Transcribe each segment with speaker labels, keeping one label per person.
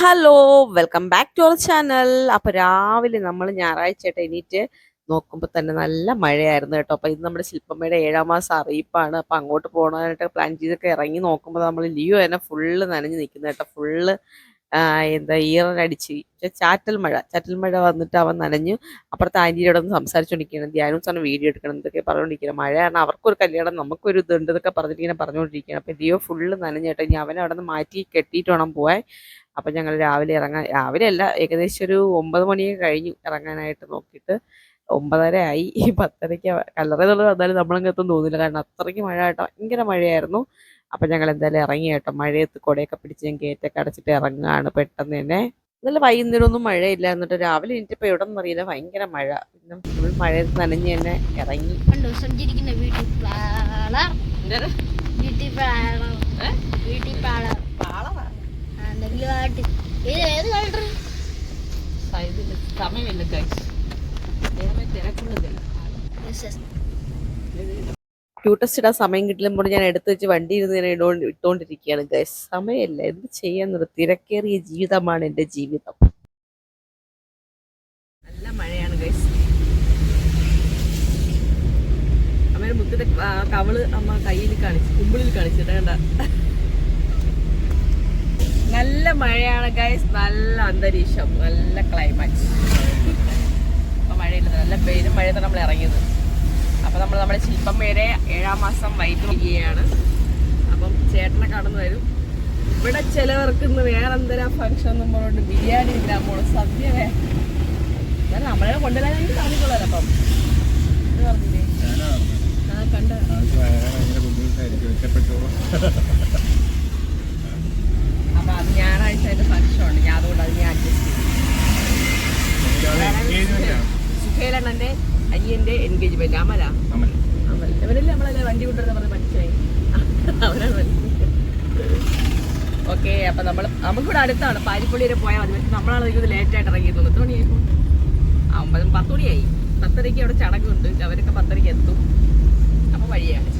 Speaker 1: Hello welcome back to our channel അപ്പൊ രാവിലെ നമ്മൾ ഞായറാഴ്ച എണീറ്റ് നോക്കുമ്പോൾ തന്നെ നല്ല മഴയായിരുന്നു കേട്ടോ. അപ്പൊ ഇത് നമ്മുടെ ശില്പമ്മയുടെ ഏഴാം മാസം അറിയിപ്പാണ്. അപ്പൊ അങ്ങോട്ട് പോകാനായിട്ട് പ്ലാൻ ചെയ്തൊക്കെ ഇറങ്ങി നോക്കുമ്പോൾ നമ്മൾ ലിയോ തന്നെ ഫുള്ള് നനഞ്ഞു നിൽക്കുന്നു കേട്ടോ. ഫുള്ള് എന്താ ഈറനടിച്ച് ചാറ്റൽ മഴ. ചാറ്റൽ മഴ വന്നിട്ട് അവൻ നനഞ്ഞു അപ്പുറത്തെ ആന്റിയുടെ ഒന്ന് സംസാരിച്ചുകൊണ്ടിരിക്കുകയാണ് ധ്യാനം സാറിന് വീഡിയോ എടുക്കണം എന്നൊക്കെ പറഞ്ഞുകൊണ്ടിരിക്കണം മഴയാണ്. അവർക്കൊരു കല്യാണം നമുക്കൊരു ഇതുണ്ട് എന്നൊക്കെ പറഞ്ഞിട്ട് ഇങ്ങനെ പറഞ്ഞുകൊണ്ടിരിക്കുകയാണ് അപ്പം ലിയോ ഫുള്ള് നനഞ്ഞിട്ട് ഇനി അവനെ അവിടെ നിന്ന് മാറ്റി കെട്ടിയിട്ട് വേണം പോവാൻ. അപ്പം ഞങ്ങൾ രാവിലെ ഇറങ്ങാൻ രാവിലെ അല്ല ഏകദേശം ഒരു ഒമ്പത് മണിയൊക്കെ കഴിഞ്ഞു ഇറങ്ങാനായിട്ട് നോക്കിയിട്ട്. ഒമ്പതര ആയി. ഈ പത്തരയ്ക്ക് കല്ലറയുള്ളത് വന്നാലും നമ്മളങ്ങെത്തും തോന്നില്ല. കാരണം അത്രയ്ക്ക് മഴ ഭയങ്കര മഴയായിരുന്നു. അപ്പം ഞങ്ങൾ എന്തായാലും ഇറങ്ങി കേട്ടോ. മഴയത്ത് കുടയൊക്കെ പിടിച്ച് ഞാൻ ഗേറ്റൊക്കെ അടച്ചിട്ട് ഇറങ്ങുകയാണ് പെട്ടെന്ന് തന്നെ. ഇന്നലെ വൈകുന്നേരം ഒന്നും മഴയില്ല. എന്നിട്ട് രാവിലെ എനിക്കിപ്പോൾ എവിടെ നിന്ന് അറിയില്ല. ഭയങ്കര മഴ. പിന്നെ ഫുൾ മഴയത്ത് നനഞ്ഞ് തന്നെ ഇറങ്ങി.
Speaker 2: സഞ്ചരിക്കുന്ന വീട്ടിൽ വീട്ടിൽ വീട്ടിൽ ഏത് കളർ
Speaker 1: സമയമില്ല ക്യൂട്ടസ്റ്റ് ഇടാൻ സമയം കിട്ടില്ലുമ്പോൾ ഞാൻ എടുത്ത് വെച്ച് വണ്ടി ഇരുന്ന് ഞാൻ ഇടോ ഇട്ടുകൊണ്ടിരിക്കുകയാണ് ഗൈസ് സമയമില്ല. എന്ത് ചെയ്യാൻ തിരക്കേറിയ ജീവിതമാണ് എന്റെ ജീവിതം. നല്ല മഴയാണ് ഗൈസ് അമ്മയുടെ മുത്തിന്റെ കവൾ അമ്മ കയ്യിൽ കാണിച്ചു കുമ്പിളിൽ കാണിച്ചിട്ട് നല്ല മഴയാണ് ഗൈസ് നല്ല അന്തരീക്ഷം നല്ല ക്ലൈമാറ്റ് മഴയില്ല നല്ല പെരും മഴയത്താണ് നമ്മൾ ഇറങ്ങിയത്. അപ്പൊ നമ്മൾ നമ്മുടെ ശില്പമ്മയുടെ ഏഴാം മാസം വൈകിയാണ് അപ്പം ചേട്ടനെ കടന്നു വരും. ഇവിടെ ചിലവർക്ക് ഇന്ന് വേറെ എന്തരാ ഫംഗ്ഷൻ നമ്മളോട് പറഞ്ഞുകൊണ്ട് ബിരിയാണി ഇല്ല മോൾ സദ്യ വേ എന്നാലും നമ്മളെ കൊണ്ടുവരാനായിട്ട് പറഞ്ഞിട്ടുള്ളത് അപ്പം. ഇത് പറഞ്ഞില്ലേ? ആ കണ്ട അപ്പൊ അത് ഞായറാഴ്ച അതിന്റെ ഫംഗ്ഷൻ ഉണ്ട് ഞാൻ അതുകൊണ്ട് അത് ഞാൻ അഡ്ജസ്റ്റ് ചെയ്തു സുഖേലണ്ണന്റെ അനിയന്റെ എൻഗേജ്മെന്റ് അമല. അമൽ. ഇവരല്ലേ നമ്മളല്ലേ വണ്ടി കൊണ്ടുവരുന്ന പറഞ്ഞ മനസ്സിലായി. അവനാണ് ഓക്കെ അപ്പൊ നമ്മൾ നമുക്കിവിടെ അടുത്താണ്. പാരിപ്പള്ളി വരെ പോയാൽ മതി. പക്ഷെ നമ്മളാണ് ഇത് ലേറ്റ് ആയിട്ട് ഇറങ്ങിയത് എത്ര മണിയായിരുന്നു ആ ഒമ്പത് പത്ത് മണിയായി. പത്തരയ്ക്ക് അവിടെ ചടങ്ങുണ്ട്. അവരൊക്കെ പത്തരയ്ക്ക് എത്തും. അപ്പൊ വഴിയാണ്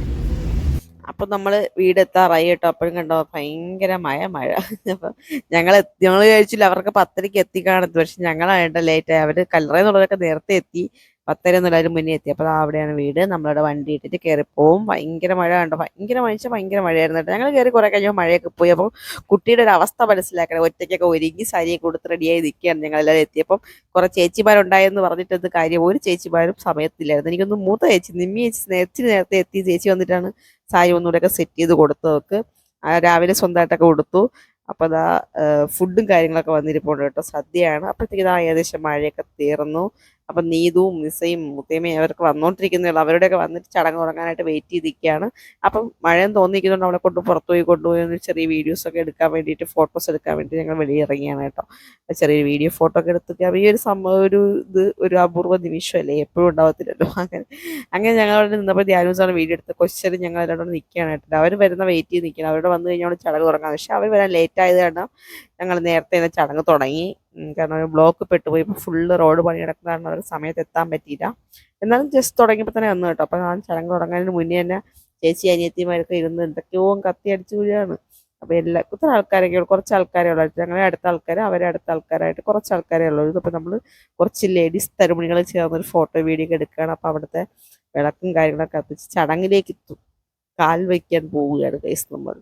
Speaker 1: അപ്പൊ നമ്മൾ വീടെത്താറായി കേട്ടോ. അപ്പോഴും കണ്ടോ ഭയങ്കരമായ മഴ അപ്പൊ ഞങ്ങൾ ഞങ്ങൾ കഴിച്ചില്ല അവർക്ക് പത്തരയ്ക്ക് എത്തിക്കാണത് പക്ഷെ ഞങ്ങളായിട്ട് ലേറ്റ് ആയി. അവർ കല്ലറയെന്നുള്ളവരൊക്കെ നേരത്തെ എത്തി. പത്തര അതിന് മുന്നേ എത്തി. അപ്പോൾ അവിടെയാണ് വീട്. നമ്മളവിടെ വണ്ടി ഇട്ടിട്ട് കയറി പോവും. ഭയങ്കര മഴ കണ്ടോ? ഭയങ്കര മഴ. ഭയങ്കര മഴയായിരുന്നു ഞങ്ങൾ കയറി കുറെ കഴിഞ്ഞപ്പോൾ മഴയൊക്കെ പോയി. അപ്പോൾ കുട്ടിയുടെ ഒരു അവസ്ഥ മനസ്സിലാക്കണം. ഒറ്റയ്ക്കൊക്കെ ഒരുങ്ങി സാരിയൊക്കെ കൊടുത്ത് റെഡിയായി നിൽക്കുകയാണ് ഞങ്ങളെല്ലാവരും എത്തിയപ്പം കുറെ ചേച്ചിമാരുണ്ടായെന്ന് പറഞ്ഞിട്ട് കാര്യം ഒരു ചേച്ചിമാരും സമയത്തില്ലായിരുന്നു. എനിക്കൊന്ന് മൂത്ത ചേച്ചി നിമ്മി ചേച്ചി നേരത്തിന് നേരത്തെ എത്തി. ചേച്ചി വന്നിട്ടാണ് സാരി ഒന്നുകൂടെയൊക്കെ സെറ്റ് ചെയ്ത് കൊടുത്തതൊക്കെ. രാവിലെ സ്വന്തമായിട്ടൊക്കെ കൊടുത്തു അപ്പോൾ അതാ ഫുഡും കാര്യങ്ങളൊക്കെ വന്നിരിപ്പുണ്ട് കേട്ടോ. സദ്യയാണ്. അപ്പോഴത്തേക്ക് ഇതാ ഏകദേശം മഴയൊക്കെ തീർന്നു. അപ്പം നീതുവും നിസയും മുത്തേമയും അവരൊക്കെ വന്നുകൊണ്ടിരിക്കുന്നുള്ളൂ അവരുടെയൊക്കെ വന്നിട്ട് ചടങ്ങ് തുടങ്ങാനായിട്ട് വെയിറ്റ് ചെയ്തിരിക്കുകയാണ്. അപ്പം മഴയും തോന്നിക്കുന്നുണ്ട് അവളെ കൊണ്ട് പുറത്തുപോയി കൊണ്ടുപോയി ചെറിയ വീഡിയോസ് ഒക്കെ എടുക്കാൻ വേണ്ടിയിട്ട് ഫോട്ടോസ് എടുക്കാൻ വേണ്ടി ഞങ്ങൾ വെളിയിൽ ഇറങ്ങിയാണ് കേട്ടോ ചെറിയൊരു ചെറിയ വീഡിയോ ഫോട്ടോ ഒക്കെ എടുത്തിട്ട് ഈ ഒരു സംഭവം ഒരു ഇത് ഒരു അപൂർവ നിമിഷമല്ലേ? എപ്പോഴും ഉണ്ടാവത്തില്ലല്ലോ അങ്ങനെ. അങ്ങനെ ഞങ്ങൾ അവിടെ നിന്നപ്പോൾ ധ്യാനൂസാണ് വീഡിയോ എടുത്ത് ക്വസ്റ്റ്യൻ ഞങ്ങൾ എല്ലാവരും നിൽക്കുകയാണ് കേട്ടോ അവർ വരുന്ന വെയിറ്റ് ചെയ്ത് നിൽക്കണം അവരുടെ വന്നു കഴിഞ്ഞാൽ ചടങ്ങ് തുടങ്ങാം. പക്ഷെ അവർ വരാൻ ലേറ്റ് ആയത് കാരണം ഞങ്ങൾ നേരത്തെ തന്നെ ചടങ്ങ് തുടങ്ങി. കാരണം ഒരു ബ്ലോക്ക് പെട്ടുപോയി ഇപ്പോൾ ഫുള്ള് റോഡ് പണി നടക്കുന്ന കാരണം അവർ സമയത്ത് എത്താൻ പറ്റിയില്ല. എന്നാലും ജസ്റ്റ് തുടങ്ങിയപ്പോൾ തന്നെ വന്നു കേട്ടോ. അപ്പോൾ ആ ചടങ്ങ് തുടങ്ങുന്നതിന് മുന്നേ തന്നെ ചേച്ചി അനിയത്തിമാരൊക്കെ ഇരുന്ന് എന്തൊക്കെയോ കത്തി അടിച്ചു കൂടിയാണ് അപ്പോൾ എല്ലാ ഇത്ര ആൾക്കാരൊക്കെ ഉള്ളൂ. കുറച്ച് ആൾക്കാരേ ഉള്ളൂ. ഞങ്ങളെ അടുത്ത ആൾക്കാർ അവരെ അടുത്ത ആൾക്കാരായിട്ട് കുറച്ച് ആൾക്കാരെ ഉള്ളൂ. ഇതിപ്പോൾ നമ്മൾ കുറച്ച് ലേഡീസ് തരുമണികൾ ചേർന്നൊരു ഫോട്ടോ വീഡിയോ ഒക്കെ എടുക്കുകയാണ്. അപ്പോൾ അവിടുത്തെ വിളക്കും കാര്യങ്ങളൊക്കെ കത്തിച്ച് ചടങ്ങിലേക്ക് എത്തും. കാൽ വയ്ക്കാൻ പോവുകയാണ് കേസ് നമ്മൾ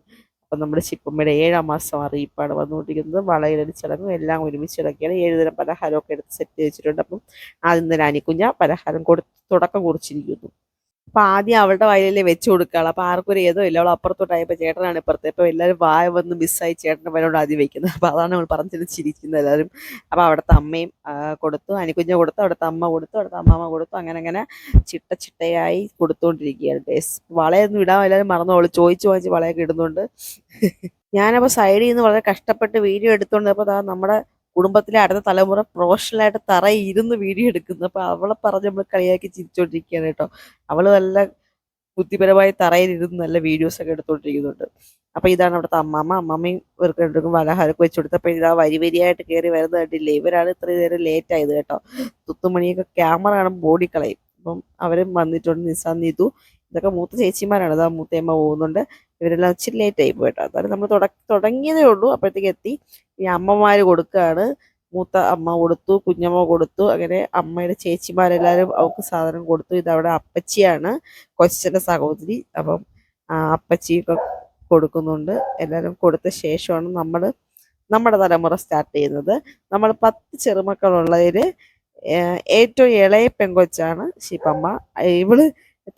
Speaker 1: അപ്പം നമ്മുടെ ശിപ്പമ്മയുടെ ഏഴാം മാസം അറിയിപ്പാണ് വന്നുകൊണ്ടിരിക്കുന്നത്. വളയിലൊരു ചടങ്ങും എല്ലാം ഒരുമിച്ച് ഇടയ്ക്കാണ് ഏഴ് തരം പലഹാരമൊക്കെ എടുത്ത് സെറ്റ് വെച്ചിട്ടുണ്ട് അപ്പം ആദ്യം തന്നെ അനിക്കുഞ്ഞ പലഹാരം കൊടുത്ത് തുടക്കം കുറിച്ചിരിക്കുന്നു. അപ്പൊ ആദ്യം അവളുടെ വയലിലെ വെച്ച് കൊടുക്കുകയാണ് അപ്പൊ ആർക്കും ഒരു ഏതോ ഇല്ല. അവൾ അപ്പുറത്തോട്ടായപ്പോ ചേട്ടനാണ് ഇപ്പുറത്തെ. ഇപ്പൊ എല്ലാവരും വായ വന്ന് മിസ്സായി ചേട്ടന്റെ വയലോട് ആദ്യം വെക്കുന്നത്. അപ്പൊ അതാണ് നമ്മൾ പറഞ്ഞിട്ട് ചിരിക്കുന്നത് എല്ലാവരും അപ്പൊ അവിടുത്തെ അമ്മയും കൊടുത്തു. അനിക്കുഞ്ഞ കൊടുത്തു. അവിടുത്തെ അമ്മ കൊടുത്തു. അവിടുത്തെ അമ്മാമ്മ കൊടുത്തു. അങ്ങനെ അങ്ങനെ ചിട്ട ചിട്ടയായി കൊടുത്തുകൊണ്ടിരിക്കുകയാണ് ഗൈസ് വളയൊന്നും ഇടാൻ എല്ലാവരും മറന്നു. അവൾ ചോദിച്ചു വാങ്ങിച്ച് വളയൊക്കെ ഇടുന്നുണ്ട്. ഞാനപ്പോൾ സൈഡിൽ നിന്ന് വളരെ കഷ്ടപ്പെട്ട് വീഡിയോ എടുത്തുകൊണ്ട് അപ്പോൾ ദാ നമ്മുടെ കുടുംബത്തിലെ അടുത്ത തലമുറ പ്രൊഫഷണലായിട്ട് തറയിരുന്ന് വീഡിയോ എടുക്കുന്നു. അപ്പോൾ അവളെ പറഞ്ഞ് നമ്മൾ കളിയാക്കി ചിരിച്ചോണ്ടിരിക്കുകയാണ് കേട്ടോ. അവൾ നല്ല ബുദ്ധിപരമായി തറയിൽ ഇരുന്ന് നല്ല വീഡിയോസ് ഒക്കെ എടുത്തോണ്ടിരിക്കുന്നുണ്ട്. അപ്പൊ ഇതാണ് അവിടുത്തെ അമ്മാമ്മ. അമ്മാമ്മയും ഇവർക്ക് രണ്ടും പലഹാരമൊക്കെ വെച്ച് കൊടുത്തപ്പോൾ ഇതാ വരി വരിയായിട്ട് കയറി വരുന്നത് കണ്ടില്ലേ? ഇവരാണ് ഇത്രയും നേരം ലേറ്റ് ആയത് കേട്ടോ. തുത്തുമണിയൊക്കെ ക്യാമറ കാണുമ്പോൾ ബോഡി കളയും. അപ്പം അവരും വന്നിട്ടുണ്ട്. നിസാ നീതു ഇതൊക്കെ മൂത്ത ചേച്ചിമാരാണ്. അതാ മൂത്തയമ്മ പോകുന്നുണ്ട്. ഇവരെല്ലാം ഇച്ചിരി ആയി പോയിട്ടോ. അതായത് നമ്മൾ തുടങ്ങിയതേ ഉള്ളൂ. അപ്പോഴത്തേക്ക് എത്തി. ഈ അമ്മമാർ കൊടുക്കുകയാണ് മൂത്ത അമ്മ കൊടുത്തു കുഞ്ഞമ്മ കൊടുത്തു. അങ്ങനെ അമ്മയുടെ ചേച്ചിമാരെല്ലാവരും അവൾക്ക് സാധനം കൊടുത്തു. ഇതവിടെ അപ്പച്ചിയാണ് കൊച്ചന്റെ സഹോദരി. അപ്പം അപ്പച്ചിയൊക്കെ കൊടുക്കുന്നുണ്ട്. എല്ലാവരും കൊടുത്ത ശേഷമാണ് നമ്മൾ നമ്മുടെ തലമുറ സ്റ്റാർട്ട് ചെയ്യുന്നത്. നമ്മൾ പത്ത് ചെറുമക്കളുള്ളതിൽ ഏറ്റവും ഇളയ പെങ്കൊച്ചാണ് ശിപ്പമ്മ ഇവൾ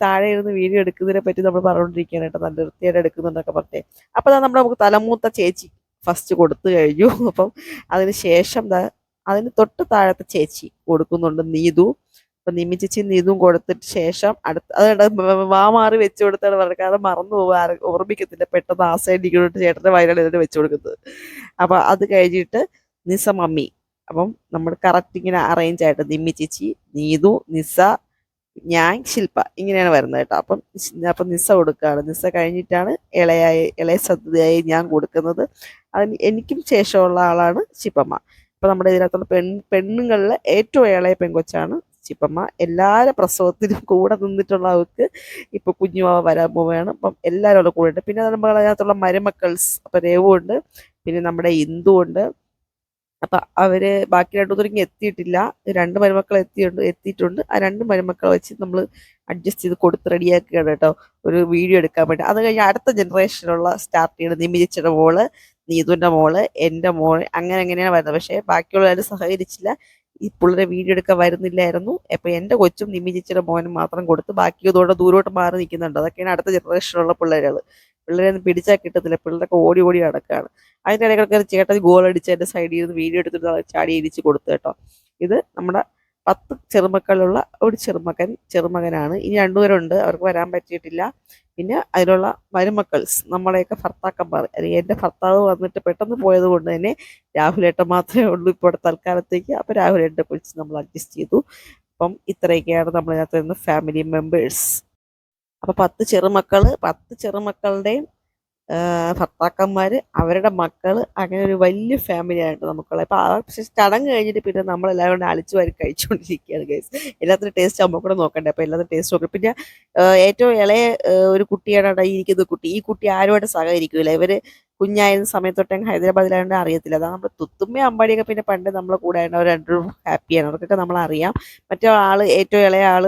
Speaker 1: താഴെ ഇരുന്ന് വീഡിയോ എടുക്കുന്നതിനെ പറ്റി നമ്മൾ പറഞ്ഞുകൊണ്ടിരിക്കുകയാണ് കേട്ടോ. നല്ല വൃത്തിയായിട്ട് എടുക്കുന്നുണ്ടൊക്കെ പറഞ്ഞേ അപ്പോൾ നമ്മൾ നമുക്ക് തലമൂത്ത ചേച്ചി ഫസ്റ്റ് കൊടുത്തു കഴിഞ്ഞു. അപ്പം അതിന് ശേഷം അതിന് തൊട്ട് താഴത്തെ ചേച്ചി കൊടുക്കുന്നുണ്ട് നീതു. അപ്പം നിമി ചേച്ചി നീതും കൊടുത്തിട്ട് ശേഷം അടുത്ത വാ മാറി വെച്ചു കൊടുത്താണ് പറഞ്ഞത്. കാരണം മറന്നു പോകാൻ ഓർമ്മിക്കത്തില്ല. പെട്ടെന്ന് ആ സൈഡ് ചേട്ടന്റെ വയനാട് ഇതിട്ട് വെച്ചു കൊടുക്കുന്നത്. അപ്പം അത് കഴിഞ്ഞിട്ട് നിസ മമ്മി. അപ്പം നമ്മൾ കറക്റ്റ് ഇങ്ങനെ അറേഞ്ച് ആയിട്ട് നിമ്മി ചേച്ചി നീതു നിസ ഞാൻ ശില്പ ഇങ്ങനെയാണ് വരുന്നത് കേട്ടോ. അപ്പം അപ്പം നിസ്സ കൊടുക്കുകയാണ്. നിസ കഴിഞ്ഞിട്ടാണ് ഇളയായി ഇളയ സദ്യയായി ഞാൻ കൊടുക്കുന്നത്. അതിന് എനിക്കും ശേഷമുള്ള ആളാണ് ശിപ്പമ്മ. അപ്പം നമ്മുടെ ഇതിനകത്തുള്ള പെൺ പെണ്ണുങ്ങളിലെ ഏറ്റവും ഇളയ പെൺകൊച്ചാണ് ചിപ്പമ്മ എല്ലാവരും പ്രസവത്തിനും കൂടെ നിന്നിട്ടുള്ള അവർക്ക് ഇപ്പൊ കുഞ്ഞുമാവ വരാൻ പോവുകയാണ്. അപ്പം എല്ലാവരും കൂടെ ഉണ്ട് പിന്നെ നമ്മൾ അതിനകത്തുള്ള മരുമക്കൾസ് അപ്പോൾ രേവുണ്ട് പിന്നെ നമ്മുടെ ഇന്ദു ഉണ്ട്. അപ്പൊ അവർ ബാക്കി രണ്ടു എത്തിയിട്ടില്ല. രണ്ട് മരുമക്കൾ എത്തിയിട്ടുണ്ട് എത്തിയിട്ടുണ്ട്. ആ രണ്ട് മരുമക്കളെ വെച്ച് നമ്മൾ അഡ്ജസ്റ്റ് ചെയ്ത് കൊടുത്ത് റെഡിയാക്കുകയാണ് കേട്ടോ. ഒരു വീഡിയോ എടുക്കാൻ വേണ്ടി. അത് കഴിഞ്ഞ് അടുത്ത ജനറേഷനുള്ള സ്റ്റാർട്ട് ചെയ്യണം. നിമിതിച്ചുടെ മോൾ നീതുവിന്റെ മോൾ എന്റെ മോൾ അങ്ങനെ അങ്ങനെയാണ് വരുന്നത്. പക്ഷേ ബാക്കിയുള്ളവരും സഹകരിച്ചില്ല. ഈ പുള്ളിനെ വീഡിയോ എടുക്കാൻ വരുന്നില്ലായിരുന്നു. അപ്പൊ എന്റെ കൊച്ചും നിമി മോനും മാത്രം കൊടുത്ത് ബാക്കി ഇതോടെ ദൂരോട്ട് മാറി നിൽക്കുന്നുണ്ട്. അതൊക്കെയാണ് അടുത്ത ജനറേഷനിലുള്ള പിള്ളേരുകൾ പിള്ളേരൊന്നും പിടിച്ചാൽ കിട്ടത്തില്ല. പിള്ളേരൊക്കെ ഓടി ഓടി നടക്കുകയാണ് അതിന്റെ ഇടയ്ക്കൊക്കെ ചേട്ടൻ ഗോൾ അടിച്ച് എന്റെ സൈഡിൽ നിന്ന് വീഡിയോ എടുത്തിട്ട് ചാടി ഇരിച്ച് കൊടുത്തു കേട്ടോ. ഇത് നമ്മുടെ പത്ത് ചെറുമക്കളുള്ള ഒരു ചെറുമകൻ ചെറുമകനാണ്. ഇനി രണ്ടുപേരുണ്ട്. അവർക്ക് വരാൻ പറ്റിയിട്ടില്ല. പിന്നെ അതിലുള്ള മരുമക്കൾസ് നമ്മളെയൊക്കെ ഭർത്താക്കന്മാർ. അല്ലെങ്കിൽ എന്റെ ഭർത്താവ് വന്നിട്ട് പെട്ടെന്ന് പോയത് കൊണ്ട് തന്നെ രാഹുലേട്ടൻ മാത്രമേ ഉള്ളൂ ഇപ്പോൾ തൽക്കാലത്തേക്ക്. അപ്പോൾ രാഹുലേട്ടനെ കുറിച്ച് നമ്മൾ അഡ്ജസ്റ്റ് ചെയ്തു. അപ്പം ഇത്രയൊക്കെയാണ് നമ്മളതിനകത്ത് വരുന്ന ഫാമിലി മെമ്പേഴ്സ് അപ്പം പത്ത് ചെറുമക്കൾ പത്ത് ചെറുമക്കളുടെയും ഭർത്താക്കന്മാർ അവരുടെ മക്കൾ അങ്ങനെ ഒരു വലിയ ഫാമിലി ആയിട്ട് നമുക്കുള്ള അപ്പൊ ആ ചടങ്ങ് കഴിഞ്ഞിട്ട് പിന്നെ നമ്മളെല്ലാവരും കൂടെ അളിച്ചു വാരി കഴിച്ചുകൊണ്ടിരിക്കുകയാണ് ഗൈസ് എല്ലാത്തിനും ടേസ്റ്റ് ആകുമ്പോൾ കൂടെ നോക്കണ്ടേ? അപ്പൊ എല്ലാത്തിനും ടേസ്റ്റ് നോക്കണം. പിന്നെ ഏറ്റവും ഇളയ ഒരു കുട്ടിയാണ് ഈ ഇരിക്കുന്ന കുട്ടി. ഈ കുട്ടി ആരുമായിട്ട് സഹകരിക്കൂല. ഇവർ കുഞ്ഞായിരുന്ന സമയത്തൊട്ട് ഹൈദരാബാദിലായതുകൊണ്ട് അറിയത്തില്ല. അതാണ് നമ്മൾ തുത്തുമ്മ അമ്പാടിയൊക്കെ പിന്നെ പണ്ട് നമ്മളെ കൂടെ ആയിരുന്നു അവർ രണ്ടും ഹാപ്പിയാണ് അവർക്കൊക്കെ നമ്മൾ അറിയാം മറ്റേ ആൾ ഏറ്റവും ഇളയ ആൾ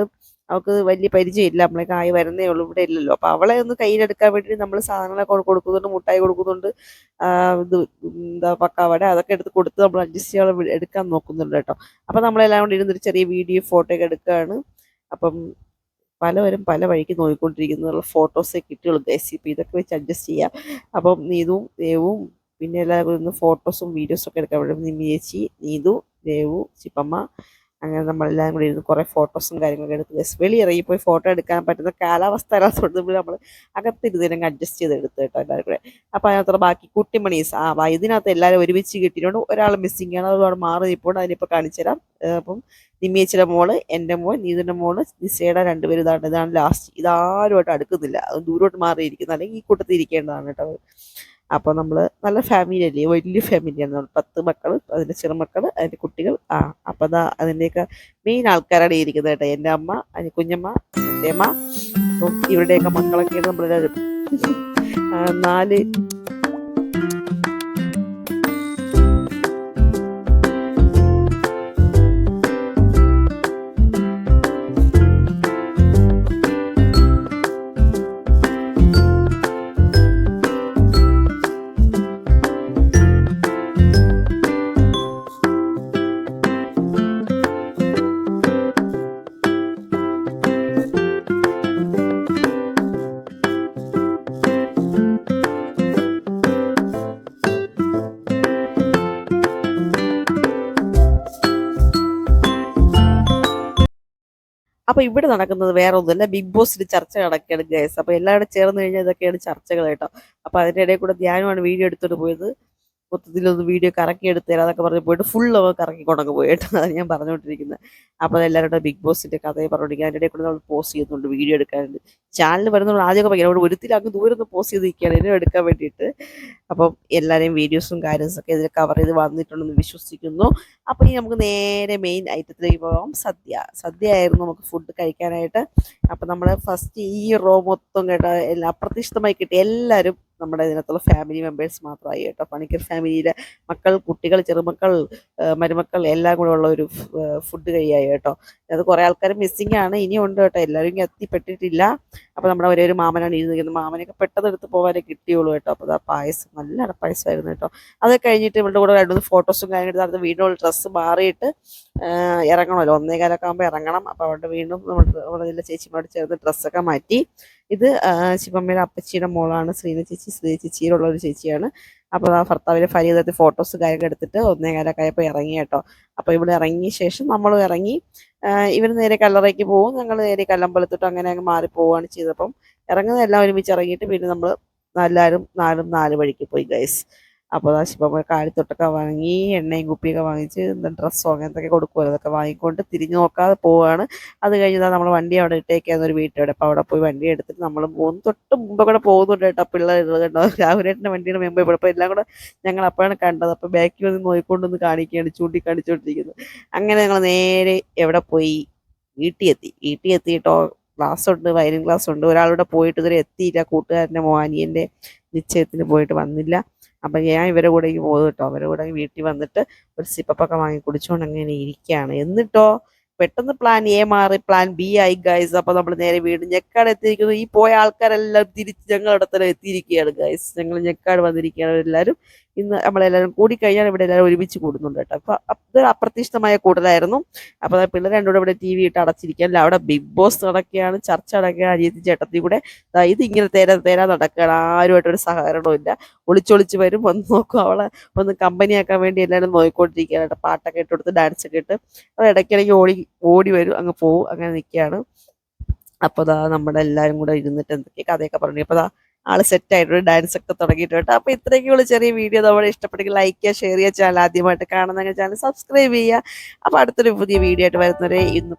Speaker 1: അവൾക്ക് വലിയ പരിചയമില്ല. നമ്മളെ കായ് വരുന്നേ ഉള്ളൂ. ഇവിടെ ഇല്ലല്ലോ. അപ്പൊ അവളെ ഒന്ന് കയ്യിലെടുക്കാൻ വേണ്ടി നമ്മൾ സാധനങ്ങളൊക്കെ കൊടു- കൊടുക്കുന്നുണ്ട്. മുട്ടായി കൊടുക്കുന്നുണ്ട്. ഇത് എന്താ പക്കാവട അതൊക്കെ എടുത്ത് കൊടുത്ത് നമ്മൾ അഡ്ജസ്റ്റ് ചെയ്യാൻ എടുക്കാൻ നോക്കുന്നുണ്ട് കേട്ടോ. അപ്പൊ നമ്മളെല്ലാം കൂടി ഇരുന്നൊരു ചെറിയ വീഡിയോ ഫോട്ടോ ഒക്കെ എടുക്കുകയാണ് അപ്പം പലവരും പല വഴിക്ക് നോക്കിക്കൊണ്ടിരിക്കുന്ന ഫോട്ടോസേ കിട്ടിയുള്ളൂ ഗൈസ് ഇപ്പൊ ഇതൊക്കെ വെച്ച് അഡ്ജസ്റ്റ് ചെയ്യാം. അപ്പം നീതും ദേവും പിന്നെ എല്ലാവരും ഫോട്ടോസും വീഡിയോസും ഒക്കെ എടുക്കാൻ വേണ്ടി നിമ്മി ചേച്ചി നീതു ദേവു ചിപ്പമ്മ അങ്ങനെ നമ്മളെല്ലാം കൂടി ഇരുന്ന് കുറേ ഫോട്ടോസും കാര്യങ്ങളൊക്കെ എടുത്ത് ജസ്റ്റ് വെളിയിറങ്ങി പോയി ഫോട്ടോ എടുക്കാൻ പറ്റുന്ന കാലാവസ്ഥ അല്ലാത്തതുകൊണ്ട് നമ്മൾ അകത്തിരുന്ന് അഡ്ജസ്റ്റ് ചെയ്ത് എടുത്ത് കേട്ടോ എല്ലാവരും കൂടെ. അപ്പോൾ അതിനകത്തുള്ള ബാക്കി കുട്ടിമണീസ് ആ ഇതിനകത്ത് എല്ലാവരും ഒരുമിച്ച് കിട്ടിയിട്ടുണ്ട്. ഒരാൾ മിസ്സിംഗ് ആണ്. അതുകൊണ്ട് മാറി നിൽപ്പുണ്ട് അതിനിപ്പോൾ കാണിച്ചു തരാം. അപ്പം നിമ്മിയച്ചിയുടെ മോൾ എന്റെ മോൾ നീതിന്റെ മോൾ നിസയുടെ രണ്ടുപേരും ഇതാണ്. ഇതാണ് ലാസ്റ്റ് ഇതാരുമായിട്ട് അടുക്കുന്നില്ല. ദൂരോട്ട് മാറിയിരിക്കുന്നു. അല്ലെങ്കിൽ ഈ കൂട്ടത്തിൽ ഇരിക്കേണ്ടതാണ് കേട്ടോ അപ്പോൾ നമ്മൾ നല്ല ഫാമിലി അല്ലേ? വലിയ ഫാമിലിയാണ് നമ്മൾ പത്ത് മക്കൾ അതിന്റെ ചെറുമക്കൾ അതിന്റെ കുട്ടികൾ ആ അപ്പോൾ അതാ അതിന്റെയൊക്കെ മെയിൻ ആൾക്കാരാണ് ഇരിക്കുന്നത് കേട്ടോ. എന്റെ അമ്മ അതിന് കുഞ്ഞമ്മ അമ്മ. അപ്പം ഇവരുടെയൊക്കെ മക്കളൊക്കെയാണ് നമ്മളെല്ലാവരും. നാല് അപ്പൊ ഇവിടെ നടക്കുന്നത് വേറെ ഒന്നുമല്ല ബിഗ് ബോസിൽ ചർച്ച നടക്കുകയാണ് ഗൈസ്. അപ്പൊ എല്ലാവരും ചേർന്ന് കഴിഞ്ഞാൽ ഇതൊക്കെയാണ് ചർച്ചകൾ കേട്ടോ. അപ്പൊ അതിന്റെ ഇടയിൽ കൂടെ ധ്യാനമാണ് വീഡിയോ എടുത്തോണ്ട് പോയത്. മൊത്തത്തിലൊന്ന് വീഡിയോ കറക്കി എടുത്ത് തരാം അതൊക്കെ പറഞ്ഞ് പോയിട്ട് ഫുൾ അവ കറക്കി കൊണ്ടങ്ങ് പോയിട്ട് അതാണ് ഞാൻ പറഞ്ഞുകൊണ്ടിരിക്കുന്നത് അപ്പോൾ എല്ലാവരുടെ ബിഗ് ബോസിന്റെ കഥയെ പറഞ്ഞുകൊണ്ടിരിക്കുക അതിന്റെ കൂടെ നമ്മൾ പോസ്റ്റ് ചെയ്യുന്നുണ്ട് വീഡിയോ എടുക്കാനുണ്ട്. ചാനൽ വരുന്നവർ ആദ്യമൊക്കെ ഭയങ്കര അവിടെ ഒരുത്തിൽ അങ്ങ് ദൂരം ഒന്ന് പോസ്റ്റ് ചെയ്ത് നിൽക്കുകയാണ് ഇതിനും എടുക്കാൻ വേണ്ടിയിട്ട്. അപ്പം എല്ലാവരെയും വീഡിയോസും കാര്യങ്ങളൊക്കെ ഇതിൽ കവർ ചെയ്ത് വന്നിട്ടുണ്ടെന്ന് വിശ്വസിക്കുന്നു. അപ്പോൾ ഇനി നമുക്ക് നേരെ മെയിൻ ഐറ്റത്തിലേക്ക് പോകാം സദ്യ. സദ്യ ആയിരുന്നു നമുക്ക് ഫുഡ് കഴിക്കാനായിട്ട്. അപ്പം നമ്മൾ ഫസ്റ്റ് ഈ റോ മൊത്തം കേട്ട അപ്രതീക്ഷിതമായി കിട്ടിയ എല്ലാവരും നമ്മുടെ ഇതിനകത്തുള്ള ഫാമിലി മെമ്പേഴ്സ് മാത്രമായി കേട്ടോ. പണിക്കർ ഫാമിലിയിലെ മക്കൾ കുട്ടികൾ ചെറുമക്കൾ മരുമക്കൾ എല്ലാം കൂടെ ഉള്ള ഒരു ഫുഡ് കഴിയായി കേട്ടോ. അത് കുറേ ആൾക്കാർ മിസ്സിംഗ് ആണ്. ഇനിയും ഉണ്ട് കേട്ടോ. എല്ലാവരും എത്തിപ്പെട്ടിട്ടില്ല. അപ്പോൾ നമ്മുടെ ഒരേ ഒരു മാമനാണ് ഇരുന്നിരിക്കുന്നത് മാമനൊക്കെ പെട്ടെന്ന് എടുത്ത് പോകാനേ കിട്ടിയുള്ളൂ കേട്ടോ. അപ്പോൾ ആ പായസം നല്ല അടപ്പായസമായിരുന്നു കേട്ടോ. അത് കഴിഞ്ഞിട്ട് ഇവളുടെ കൂടെ രണ്ടു ഫോട്ടോസും കാര്യങ്ങളും അടുത്ത് വീടിനുള്ള ഡ്രസ്സ് മാറിയിട്ട് ആ, ഒന്നേ ഒന്നേകാലൊക്കെ ആകുമ്പോൾ ഇറങ്ങണം. അപ്പോൾ അവിടെ വീണ്ടും നമ്മൾ നമ്മുടെ ജില്ല ചേച്ചിമാരോട് ചേർന്ന് ഡ്രസ്സൊക്കെ മാറ്റി. ഇത് ശിവമ്മയുടെ അപ്പച്ചിയുടെ മോളാണ്. ശ്രീന ചേച്ചി ശ്രീ ചേച്ചിയിലുള്ള ഒരു ചേച്ചിയാണ്. അപ്പോൾ ആ ഭർത്താവിന്റെ ഫരീദത്തിൽ ഫോട്ടോസ് കാര്യങ്ങൾ എടുത്തിട്ട് ഒന്നേകാലൊക്കെ ആയപ്പോൾ ഇറങ്ങി കേട്ടോ. അപ്പോൾ ഇവിടെ ഇറങ്ങിയ ശേഷം നമ്മളും ഇറങ്ങി ഇവർ നേരെ കല്ലറയ്ക്ക് പോകും ഞങ്ങൾ നേരെ കല്ലമ്പലത്തോട്ട് അങ്ങനെ അങ്ങ് മാറി പോവുകയാണ് ചെയ്തപ്പം. ഇറങ്ങുന്ന എല്ലാം ഒരുമിച്ച് ഇറങ്ങിയിട്ട് പിന്നെ നമ്മൾ എല്ലാവരും നാലും നാല് വഴിക്ക് പോയി ഗൈസ് അപ്പോൾ ശിവമ്മ കാലിത്തൊട്ടൊക്കെ വാങ്ങി എണ്ണയും കുപ്പിയൊക്കെ വാങ്ങിച്ച് ഡ്രസ്സോ അങ്ങനത്തൊക്കെ കൊടുക്കുമല്ലോ അതൊക്കെ വാങ്ങിക്കൊണ്ട് തിരിഞ്ഞു നോക്കാതെ പോവുകയാണ് അത് കഴിഞ്ഞാൽ നമ്മൾ വണ്ടി അവിടെ ഇട്ടേക്കാന്ന് ഒരു വീട്ടവിടെ അപ്പോൾ അവിടെ പോയി വണ്ടി എടുത്തിട്ട് നമ്മൾ മൂന്ന് തൊട്ട് മുമ്പ് കൂടെ പോകുന്നുണ്ട് കേട്ടോ പിള്ളേരുള്ളത് കണ്ടോ? രാഹുലേട്ടന്റെ വണ്ടിയുടെ മുമ്പേ അപ്പോൾ എല്ലാം കൂടെ ഞങ്ങൾ അപ്പോഴാണ് കണ്ടത്. അപ്പോൾ ബാക്കിൽ വന്ന് നോയിക്കൊണ്ടൊന്ന് കാണിക്കുകയാണ് ചൂണ്ടിക്കാണിച്ചുകൊണ്ടിരിക്കുന്നത്. അങ്ങനെ ഞങ്ങൾ നേരെ എവിടെ പോയി? വീട്ടിൽ എത്തിയിട്ടോ ക്ലാസ് ഉണ്ട് വയലിൻ ക്ലാസ് ഉണ്ട് ഒരാളിവിടെ പോയിട്ട് ഇതുവരെ എത്തിയില്ല. കൂട്ടുകാരന്റെ മോനിയന്റെ നിശ്ചയത്തിന് പോയിട്ട് വന്നില്ല. അപ്പം ഞാൻ ഇവരെ കൂടെ പോകും കേട്ടോ അവരെ കൂടെ വീട്ടിൽ വന്നിട്ട് ഒരു സിപ്പപ്പൊക്കെ വാങ്ങി കുടിച്ചുകൊണ്ട് അങ്ങനെ ഇരിക്കുകയാണ് എന്നിട്ടോ? പെട്ടെന്ന് പ്ലാൻ എ മാറി പ്ലാൻ ബി ആയി ഗൈസ് അപ്പൊ നമ്മൾ നേരെ വീട് ഞെക്കാട് എത്തിയിരിക്കുന്നു. ഈ പോയ ആൾക്കാരെല്ലാം തിരിച്ച് ഞങ്ങളുടെ തന്നെ എത്തിയിരിക്കുകയാണ് ഗൈസ് ഞങ്ങൾ ഞെക്കാട് വന്നിരിക്കുകയാണ് എല്ലാവരും ഇന്ന് നമ്മളെല്ലാവരും കൂടിക്കഴിഞ്ഞാൽ ഇവിടെ എല്ലാവരും ഒരുമിച്ച് കൂടുന്നുണ്ട് കേട്ടോ. അപ്പൊ അത് അപ്രതീക്ഷിതമായ കൂടുതലായിരുന്നു അപ്പൊ ദാ പിള്ളേർ രണ്ടുകൂടെ ഇവിടെ ടി വി ഇട്ട് അടച്ചിരിക്കുകയല്ല അവിടെ ബിഗ് ബോസ് നടക്കുകയാണ് ചർച്ച നടക്കുകയാണ് അനിയത്തി ചേട്ടത്തി കൂടെ. ഇത് ഇങ്ങനെ തേരാ തേരാ നടക്കുകയാണ്. ആരുമായിട്ടൊരു സഹകരണവും ഇല്ല. ഒളിച്ചൊളിച്ച് വരും. വന്ന് നോക്കും അവളെ ഒന്ന് കമ്പനിയാക്കാൻ വേണ്ടി എല്ലാവരും നോക്കിക്കൊണ്ടിരിക്കുകയാണ് പാട്ടൊക്കെ ഇട്ട് കൊടുത്ത് ഡാൻസ് ഒക്കെ ഇട്ട്. അവർ ഇടയ്ക്കിടയ്ക്ക് ഓടി ഓടി വരും അങ്ങ് പോവും അങ്ങനെ നിൽക്കുകയാണ്. അപ്പോൾ ദാ നമ്മുടെ എല്ലാവരും കൂടെ ഇരുന്നിട്ട് എന്തൊക്കെ കഥയൊക്കെ പറഞ്ഞു. അപ്പോൾ ദാ ആൾ സെറ്റ് ആയിട്ടുണ്ട് ഡാൻസ് ഒക്കെ തുടങ്ങിയിട്ട് അപ്പോൾ ഇത്രയൊക്കെയുള്ള ചെറിയ വീഡിയോ നമ്മളെ ഇഷ്ടപ്പെട്ടെങ്കിൽ ലൈക്ക് ചെയ്യുക ഷെയർ ചെയ്യുക ചാനൽ ആദ്യമായിട്ട് കാണുന്നെങ്കിൽ ചാനൽ സബ്സ്ക്രൈബ് ചെയ്യുക. അപ്പോൾ അടുത്തൊരു പുതിയ വീഡിയോ ആയിട്ട് വരുന്നവരെ ഇന്ന്